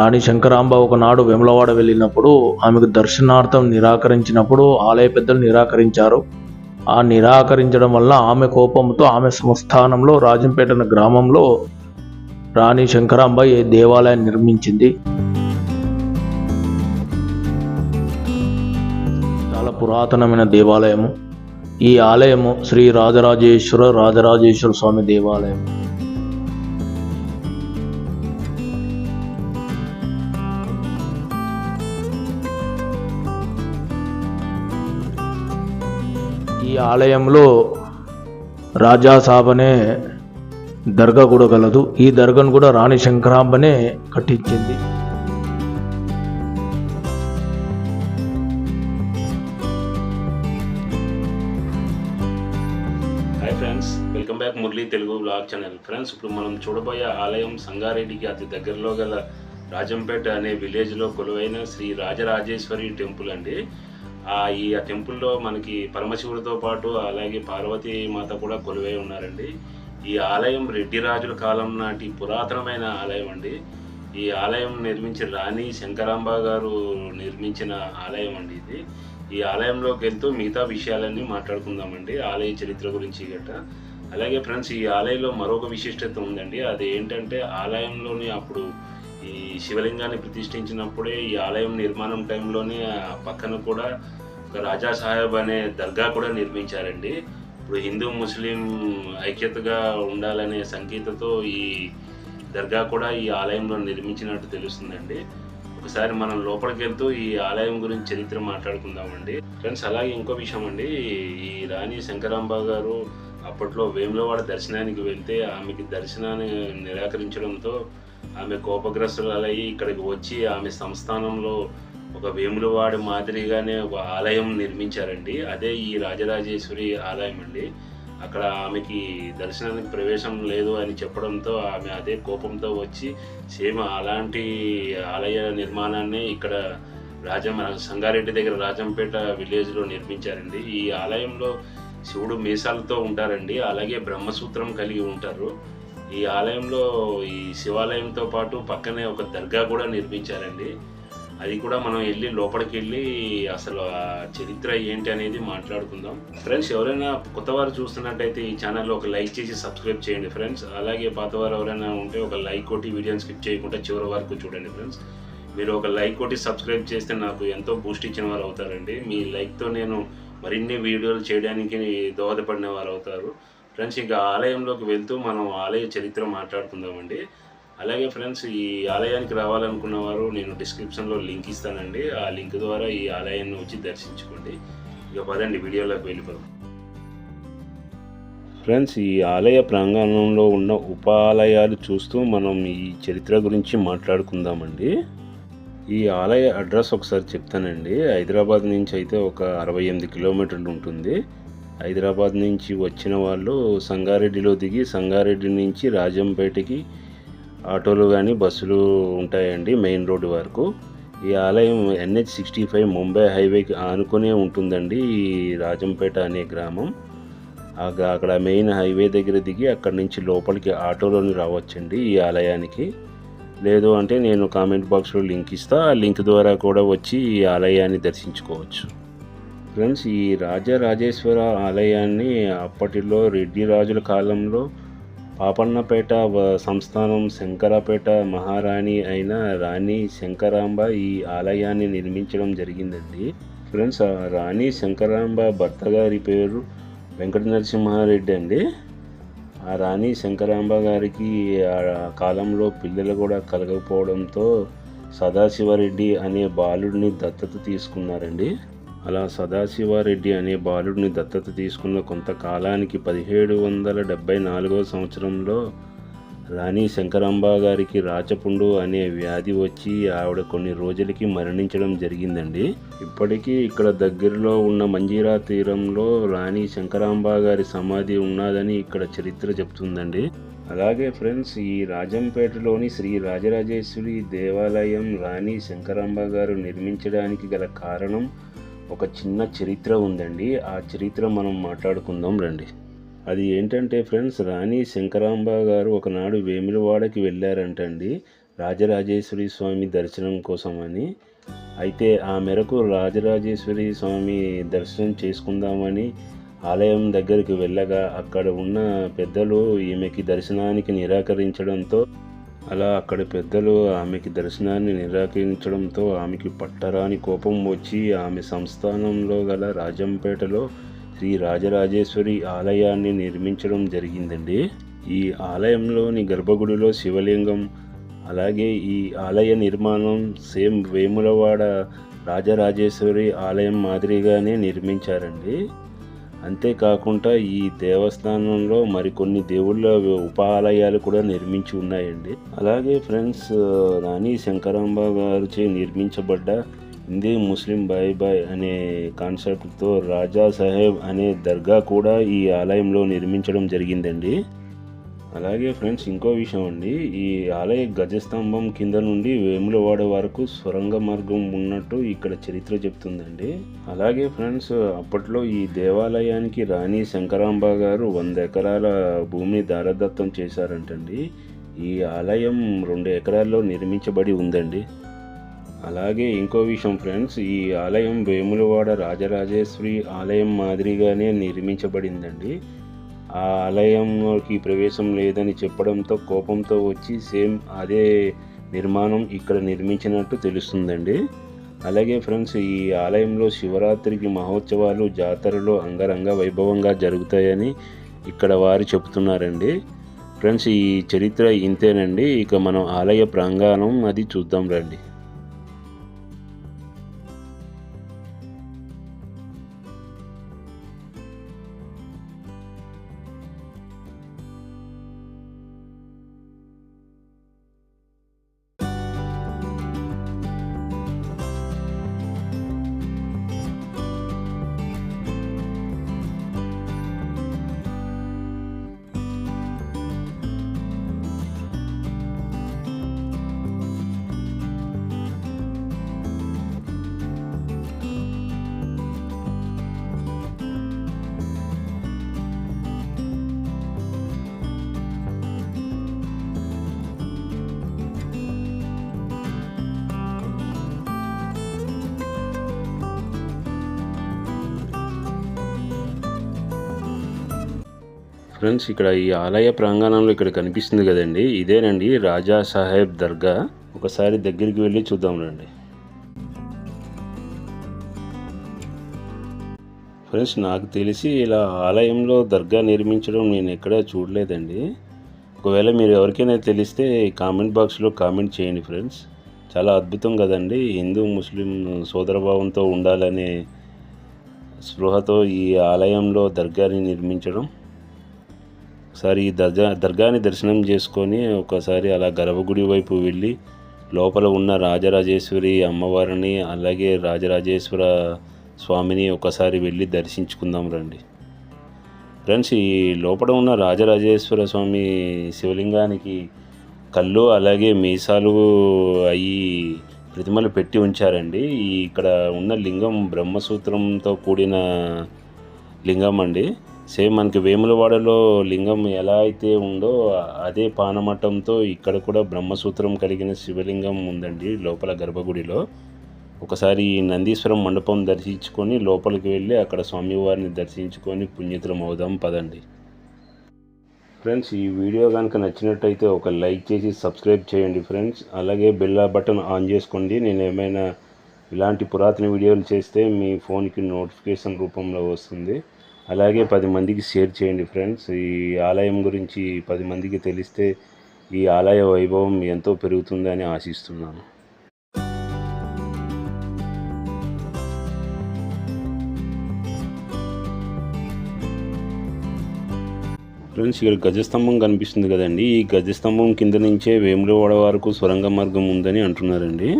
రాణి శంకరాంబ ఒకనాడు వెములవాడ వెళ్ళినప్పుడు ఆమెకు దర్శనార్థం నిరాకరించినప్పుడు ఆలయ పెద్దలు నిరాకరించారు. ఆ నిరాకరించడం వల్ల ఆమె కోపంతో ఆమె సంస్థానంలో రాజంపేట గ్రామంలో రాణి శంకరాంబ ఈ దేవాలయం నిర్మించింది. చాలా పురాతనమైన దేవాలయము. ఈ ఆలయము శ్రీ రాజరాజేశ్వర రాజరాజేశ్వర స్వామి దేవాలయం. ఆలయంలో రాజాసాబ్ అనే దర్గా కూడా కలదు. ఈ దర్గాను కూడా రాణి శంకరాంబనే కట్టించింది. Hi friends welcome back Murali Telugu blog channel friends ఇప్పుడు మనం చూడబోయే ఆలయం సంగారెడ్డికి అతి దగ్గరలో గల రాజంపేట అనే విలేజ్లో కొలువైన శ్రీ రాజరాజేశ్వరి టెంపుల్ అండి. ఈ ఆ టెంపుల్లో మనకి పరమశివుడితో పాటు అలాగే పార్వతీ మాత కూడా కొలువై ఉన్నారండి. ఈ ఆలయం రెడ్డి రాజుల కాలం నాటి పురాతనమైన ఆలయం అండి. ఈ ఆలయం నిర్మించిన రాణి శంకరాంబ గారు నిర్మించిన ఆలయం అండి ఇది. ఈ ఆలయంలోకి వెళ్తూ మిగతా విషయాలన్నీ మాట్లాడుకుందామండి ఆలయ చరిత్ర గురించి గట్రా అలాగే ఫ్రెండ్స్ ఈ ఆలయంలో మరొక విశిష్టత ఉందండి. అది ఏంటంటే ఆలయంలోని అప్పుడు ఈ శివలింగాన్ని ప్రతిష్ఠించినప్పుడే ఈ ఆలయం నిర్మాణం టైంలోనే ఆ పక్కన కూడా ఒక రాజా సాహెబ్ అనే దర్గా కూడా నిర్మించారండి. ఇప్పుడు హిందూ ముస్లిం ఐక్యతగా ఉండాలనే సంకేతతో ఈ దర్గా కూడా ఈ ఆలయంలో నిర్మించినట్టు తెలుస్తుందండి. ఒకసారి మనం లోపలికి వెళ్తూ ఈ ఆలయం గురించి చరిత్ర మాట్లాడుకుందామండి. ఫ్రెండ్స్ అలాగే ఇంకో విషయం అండి. ఈ రాణి శంకరాంబ గారు అప్పట్లో వేములవాడ దర్శనానికి వెళ్తే ఆమెకి దర్శనాన్ని నిరాకరించడంతో ఆమె కోపగ్రస్తులయ్యి ఇక్కడికి వచ్చి ఆమె సంస్థానంలో ఒక వేములవాడి మాదిరిగానే ఒక ఆలయం నిర్మించారండి. అదే ఈ రాజరాజేశ్వరి ఆలయం అండి. అక్కడ ఆమెకి దర్శనానికి ప్రవేశం లేదు అని చెప్పడంతో ఆమె అదే కోపంతో వచ్చి సేమ్ అలాంటి ఆలయ నిర్మాణాన్ని ఇక్కడ రాజం సంగారెడ్డి దగ్గర రాజంపేట విలేజ్లో నిర్మించారండి. ఈ ఆలయంలో శివుడు మీసాలతో ఉంటారండి. అలాగే బ్రహ్మసూత్రం కలిగి ఉంటారు. ఈ ఆలయంలో ఈ శివాలయంతో పాటు పక్కనే ఒక దర్గా కూడా నిర్మించారండి. అది కూడా మనం వెళ్ళి లోపలికి వెళ్ళి అసలు ఆ చరిత్ర ఏంటి అనేది మాట్లాడుకుందాం. ఫ్రెండ్స్ ఎవరైనా కొత్త వారు చూస్తున్నట్టయితే ఈ ఛానల్లో ఒక లైక్ చేసి సబ్స్క్రైబ్ చేయండి ఫ్రెండ్స్ అలాగే పాత వారు ఎవరైనా ఉంటే ఒక లైక్ కొట్టి వీడియోని స్కిప్ చేయకుండా చివరి వరకు చూడండి ఫ్రెండ్స్ మీరు ఒక లైక్ కొట్టి సబ్స్క్రైబ్ చేస్తే నాకు ఎంతో బూస్ట్ ఇచ్చిన వారు అవుతారండి. మీ లైక్తో నేను మరిన్ని వీడియోలు చేయడానికి దోహదపడిన వారు అవుతారు. ఫ్రెండ్స్ ఇక ఆలయంలోకి వెళ్తూ మనం ఆలయ చరిత్ర మాట్లాడుకుందామండి. అలాగే ఫ్రెండ్స్ ఈ ఆలయానికి రావాలనుకున్న వారు నేను డిస్క్రిప్షన్లో లింక్ ఇస్తానండి. ఆ లింక్ ద్వారా ఈ ఆలయాన్ని వచ్చి దర్శించుకోండి. ఇక పదండి వీడియోలోకి వెళ్ళిపోదాం. ఫ్రెండ్స్ ఈ ఆలయ ప్రాంగణంలో ఉన్న ఉపాలయాలు చూస్తూ మనం ఈ చరిత్ర గురించి మాట్లాడుకుందామండి. ఈ ఆలయ అడ్రస్ ఒకసారి చెప్తానండి. హైదరాబాద్ నుంచి అయితే ఒక అరవై ఎనిమిది కిలోమీటర్లు ఉంటుంది. హైదరాబాద్ నుంచి వచ్చిన వాళ్ళు సంగారెడ్డిలో దిగి సంగారెడ్డి నుంచి రాజంపేటకి ఆటోలు కానీ బస్సులు ఉంటాయండి మెయిన్ రోడ్డు వరకు. ఈ ఆలయం ఎన్హెచ్ సిక్స్టీ ఫైవ్ ముంబై హైవేకి ఆనుకునే ఉంటుందండి ఈ రాజంపేట అనే గ్రామం. అక్కడ మెయిన్ హైవే దగ్గర దిగి అక్కడి నుంచి లోపలికి ఆటోలోని రావచ్చండి ఈ ఆలయానికి. లేదు అంటే నేను కామెంట్ బాక్స్లో లింక్ ఇస్తా ఆ లింక్ ద్వారా కూడా వచ్చి ఈ ఆలయాన్ని దర్శించుకోవచ్చు. ఫ్రెండ్స్ ఈ రాజరాజేశ్వర ఆలయాన్ని అప్పటిలో రెడ్డి రాజుల కాలంలో పాపన్నపేట సంస్థానం శంకరపేట మహారాణి అయిన రాణి శంకరాంబ ఈ ఆలయాన్ని నిర్మించడం జరిగిందండి. ఫ్రెండ్స్ రాణి శంకరాంబ భర్త గారి పేరు వెంకట నరసింహారెడ్డి అండి. ఆ రాణి శంకరాంబ గారికి ఆ కాలంలో పిల్లలు కూడా కలగకపోవడంతో సదాశివరెడ్డి అనే బాలుడిని దత్తత తీసుకున్నారండి. అలా సదాశివారెడ్డి అనే బాలుడిని దత్తత తీసుకున్న కొంతకాలానికి పదిహేడు వందల డెబ్బై నాలుగో సంవత్సరంలో రాణి శంకరాంబ గారికి రాచపుండు అనే వ్యాధి వచ్చి ఆవిడ కొన్ని రోజులకి మరణించడం జరిగిందండి. ఇప్పటికీ ఇక్కడ దగ్గరలో ఉన్న మంజీరా తీరంలో రాణి శంకరాంబ గారి సమాధి ఉన్నదని ఇక్కడ చరిత్ర చెప్తుందండి. అలాగే ఫ్రెండ్స్ ఈ రాజంపేటలోని శ్రీ రాజరాజేశ్వరి దేవాలయం రాణి శంకరాంబ గారు నిర్మించడానికి గల కారణం ఒక చిన్న చరిత్ర ఉందండి. ఆ చరిత్ర మనం మాట్లాడుకుందాం రండి. అది ఏంటంటే ఫ్రెండ్స్ రాణి శంకరాంబ గారు ఒకనాడు వేములవాడకి వెళ్ళారంటండి. రాజరాజేశ్వరి స్వామి దర్శనం కోసమని. అయితే ఆ మేరకు రాజరాజేశ్వరి స్వామి దర్శనం చేసుకుందామని ఆలయం దగ్గరికి వెళ్ళగా అక్కడ ఉన్న పెద్దలు ఈమెకి దర్శనానికి నిరాకరించడంతో అలా అక్కడ పెద్దలు ఆమెకి దర్శనాన్ని నిరాకరించడంతో ఆమెకి పట్టరాని కోపం వచ్చి ఆమె సంస్థానంలో గల రాజంపేటలో శ్రీ రాజరాజేశ్వరి ఆలయాన్ని నిర్మించడం జరిగిందండి. ఈ ఆలయంలోని గర్భగుడిలో శివలింగం అలాగే ఈ ఆలయ నిర్మాణం సేమ్ వేములవాడ రాజరాజేశ్వరి ఆలయం మాదిరిగానే నిర్మించారండి. అంతేకాకుండా ఈ దేవస్థానంలో మరికొన్ని దేవుళ్ళ ఉపాలయాలు కూడా నిర్మించి ఉన్నాయండి. అలాగే ఫ్రెండ్స్ రాణి శంకరాంబ గారిచే నిర్మించబడ్డ హిందీ ముస్లిం బాయ్ బాయ్ అనే కాన్సెప్ట్తో రాజా సాహెబ్ అనే దర్గా కూడా ఈ ఆలయంలో నిర్మించడం జరిగిందండి. అలాగే ఫ్రెండ్స్ ఇంకో విషయం అండి. ఈ ఆలయ గజస్తంభం కింద నుండి వేములవాడ వరకు సొరంగ మార్గం ఉన్నట్టు ఇక్కడ చరిత్ర చెప్తుందండి. అలాగే ఫ్రెండ్స్ అప్పట్లో ఈ దేవాలయానికి రాణి శంకరాంబ గారు వంద ఎకరాల భూమిని దారదత్తం చేశారంటండి. ఈ ఆలయం రెండు ఎకరాల్లో నిర్మించబడి ఉందండి. అలాగే ఇంకో విషయం ఫ్రెండ్స్ ఈ ఆలయం వేములవాడ రాజరాజేశ్వరి ఆలయం మాదిరిగానే నిర్మించబడిందండి. ఆ ఆలయంలోకి ప్రవేశం లేదని చెప్పడంతో కోపంతో వచ్చి సేమ్ అదే నిర్మాణం ఇక్కడ నిర్మించినట్టు తెలుస్తుందండి. అలాగే ఫ్రెండ్స్ ఈ ఆలయంలో శివరాత్రికి మహోత్సవాలు జాతరలు అంగరంగ వైభవంగా జరుగుతాయని ఇక్కడ వారు చెప్తున్నారండి ఫ్రెండ్స్ ఈ చరిత్ర ఇంతేనండి. ఇక మనం ఆలయ ప్రాంగణం అది చూద్దాం రండి. ఫ్రెండ్స్ ఇక్కడ ఈ ఆలయ ప్రాంగణంలో ఇక్కడ కనిపిస్తుంది కదండి. ఇదేనండి రాజా సాహెబ్ దర్గా. ఒకసారి దగ్గరికి వెళ్ళి చూద్దాం రండి. ఫ్రెండ్స్ నాకు తెలిసి ఇలా ఆలయంలో దర్గా నిర్మించడం నేను ఎక్కడా చూడలేదండి. ఒకవేళ మీరు ఎవరికైనా తెలిస్తే కామెంట్ బాక్స్లో కామెంట్ చేయండి ఫ్రెండ్స్. చాలా అద్భుతం కదండి. హిందూ ముస్లిం సోదరభావంతో ఉండాలనే స్పృహతో ఈ ఆలయంలో దర్గాని నిర్మించడం. ఒకసారి ఈ దర్గా దర్గాని దర్శనం చేసుకొని ఒకసారి అలా గర్భగుడి వైపు వెళ్ళి లోపల ఉన్న రాజరాజేశ్వరి అమ్మవారిని అలాగే రాజరాజేశ్వర స్వామిని ఒకసారి వెళ్ళి దర్శించుకుందాం రండి. ఫ్రెండ్స్ ఈ లోపల ఉన్న రాజరాజేశ్వర స్వామి శివలింగానికి కళ్ళు అలాగే మీసాలు అయ్యి ప్రతిమలు పెట్టి ఉంచారండి. ఇక్కడ ఉన్న లింగం బ్రహ్మసూత్రంతో కూడిన లింగం అండి. సేమ్ మనకి వేములవాడలో లింగం ఎలా అయితే ఉందో అదే పానమట్టంతో ఇక్కడ కూడా బ్రహ్మసూత్రం కలిగిన శివలింగం ఉందండి లోపల గర్భగుడిలో. ఒకసారి నందీశ్వరం మండపం దర్శించుకొని లోపలికి వెళ్ళి అక్కడ స్వామివారిని దర్శించుకొని పుణ్యతులం అవుదాం పదండి. ఫ్రెండ్స్ ఈ వీడియో కనుక నచ్చినట్టయితే ఒక లైక్ చేసి సబ్స్క్రైబ్ చేయండి ఫ్రెండ్స్. అలాగే బెల్ బటన్ ఆన్ చేసుకోండి. నేను ఏమైనా ఇలాంటి పురాతన వీడియోలు చేస్తే మీ ఫోన్కి నోటిఫికేషన్ రూపంలో వస్తుంది. అలాగే పది మందికి షేర్ చేయండి ఫ్రెండ్స్. ఈ ఆలయం గురించి పది మందికి తెలిస్తే ఈ ఆలయ వైభవం ఎంతో పెరుగుతుందని ఆశిస్తున్నాను. ఫ్రెండ్స్ ఇక్కడ గజస్తంభం కనిపిస్తుంది కదండి. ఈ గజస్తంభం కింద నుంచే వేములవాడ వరకు సొరంగ మార్గం ఉందని అంటున్నారండి.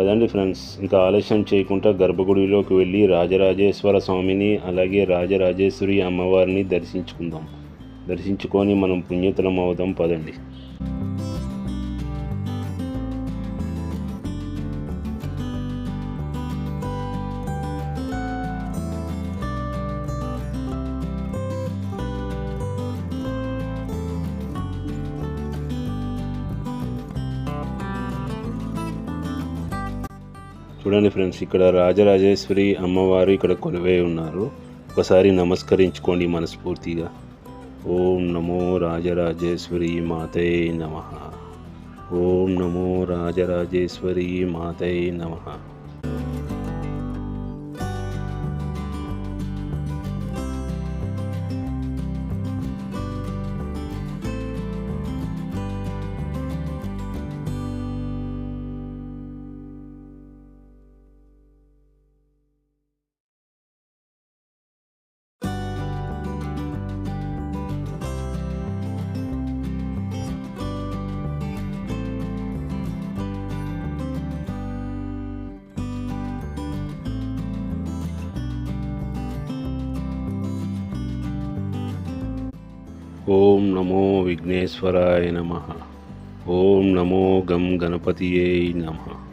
పదండి ఫ్రెండ్స్. ఇంకా ఆలస్యం చేయకుండా గర్భగుడిలోకి వెళ్ళి రాజరాజేశ్వర స్వామిని అలాగే రాజరాజేశ్వరి అమ్మవారిని దర్శించుకుందాం. దర్శించుకొని మనం పుణ్యతులం అవుదాం. పదండి. చూడండి ఫ్రెండ్స్ ఇక్కడ రాజరాజేశ్వరి అమ్మవారు ఇక్కడ కొలువై ఉన్నారు. ఒకసారి నమస్కరించుకోండి మనస్ఫూర్తిగా. ఓం నమో రాజరాజేశ్వరి మాతే నమ. ఓం నమో రాజరాజేశ్వరి మాతే నమ. ఓం నమో విఘ్నేశ్వరాయ నమ. ఓం నమో గం గణపతియే నమ.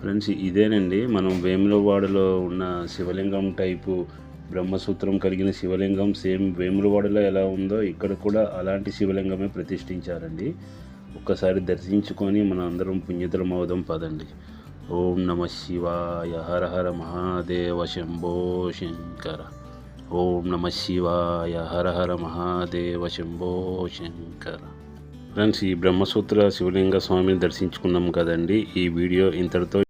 ఫ్రెండ్స్ ఇదేనండి. మనం వేములవాడలో ఉన్న శివలింగం టైపు బ్రహ్మసూత్రం కలిగిన శివలింగం సేమ్ వేములవాడలో ఎలా ఉందో ఇక్కడ కూడా అలాంటి శివలింగమే ప్రతిష్ఠించారండి. ఒక్కసారి దర్శించుకొని మనం అందరం పుణ్యతులం అవుదాం పదండి. ఓం నమ శివాయ. హర హర మహాదేవ శంభో శంకర. ఓం నమ శివాయ. హర హర మహాదేవ శంభో శంకర. ఫ్రెండ్స్ ఈ బ్రహ్మసూత్ర శివలింగ స్వామిని దర్శించుకున్నాం కదండి. ఈ వీడియో ఇంతటితో